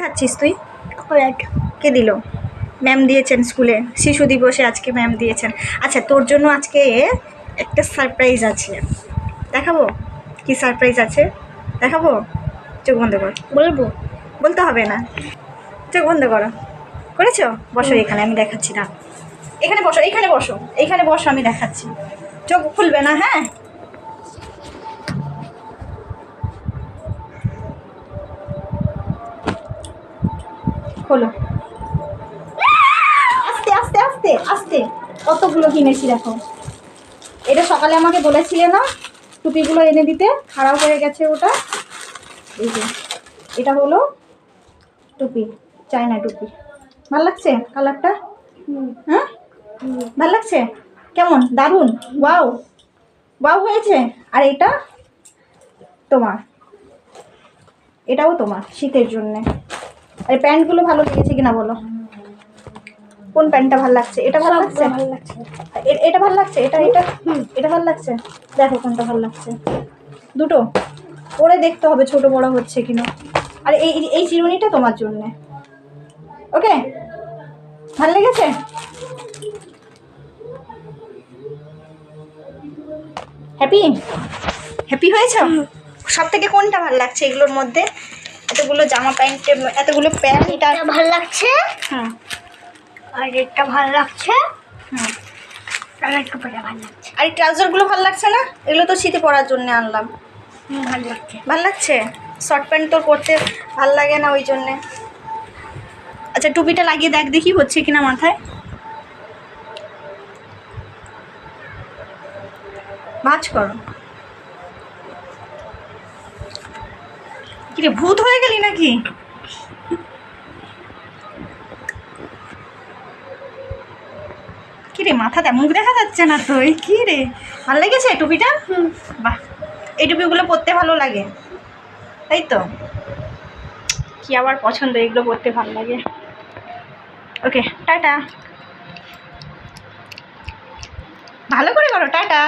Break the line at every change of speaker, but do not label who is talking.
খাচ্ছিস তুই?
চকলেট
কে দিল? ম্যাম দিয়েছেন স্কুলে। শিশু দিবসে আজকে ম্যাম দিয়েছেন। আচ্ছা তোর জন্য আজকে একটা সারপ্রাইজ আছে। দেখাবো? কি সারপ্রাইজ আছে? দেখাবো? চোখ বন্ধ কর।
বলব?
বলতে হবে না। চোখ বন্ধ করো। করেছ? বসো এখানে আমি দেখাচ্ছি না এখানে বসো এখানে বসো। এখানে বসো আমি দেখাচ্ছি। চোখ খুলবে না হ্যাঁ? খোলো। আস্তে আস্তে আস্তে আস্তে। কতগুলো কিনেছি দেখো। এটা সকালে আমাকে বলেছিলে না টুপিগুলো এনে দিতে? খারাপ হয়ে গেছে ওটা। এই যে, এটা হলো টুপি, চায়না টুপি। ভালো লাগছে কালারটা? হ্যাঁ? ভালো লাগছে? কেমন? দারুণ? ওয়াও। ওয়াও হয়েছে? আর এটা? তোমার। এটাও তোমার, শীতের জন্যে। আর প্যান্টগুলো ভালো লেগেছে কিনা বলো? কোন প্যান্টটা ভালো লাগছে? এটা ভালো লাগছে?
ভালো লাগছে।
এটা ভালো লাগছে? এটা এটা এটা ভালো লাগছে? দেখো কোনটা ভালো লাগছে। দুটো? পরে দেখতে হবে ছোট বড় হচ্ছে কিনা। আর এই- এই চিরুনিটা তোমার জন্যে। ওকে? ভালো লেগেছে? হ্যাপি? হ্যাপি হয়েছ? সব থেকে কোনটা ভালো লাগছে এগুলোর মধ্যে? এতগুলো জামা প্যান্ট এতগুলো প্যান্ট আর
এটা ভালো লাগছে?
হুম
আর এটা ভালো লাগছে?
হুম
আর একটা পরে ভালো লাগছে।
আর এই ট্রাউজারগুলো ভালো লাগছে না? এগুলো তো শীতে পরার জন্য আনলাম।
হুম, ভালো লাগছে।
ভালো লাগছে? শর্ট প্যান্ট তোর পরতে ভালো লাগে না ওই জন্যে। আচ্ছা টুপিটা লাগিয়ে দেখ দেখি হচ্ছে কিনা মাথায়। ভাজ করো। কিরে ভূত হয়ে গেলি নাকি? কিরে মাথাতে মুখ দেখা যাচ্ছে না তো এই কি রে ভালো লেগেছে টুপিটা? বাহ এই টুপিগুলো পরতে ভালো লাগে। তাই তো? কি আবার পছন্দ এগুলো পরতে ভালো লাগে। Okay tata. ভালো করে করো টাটা।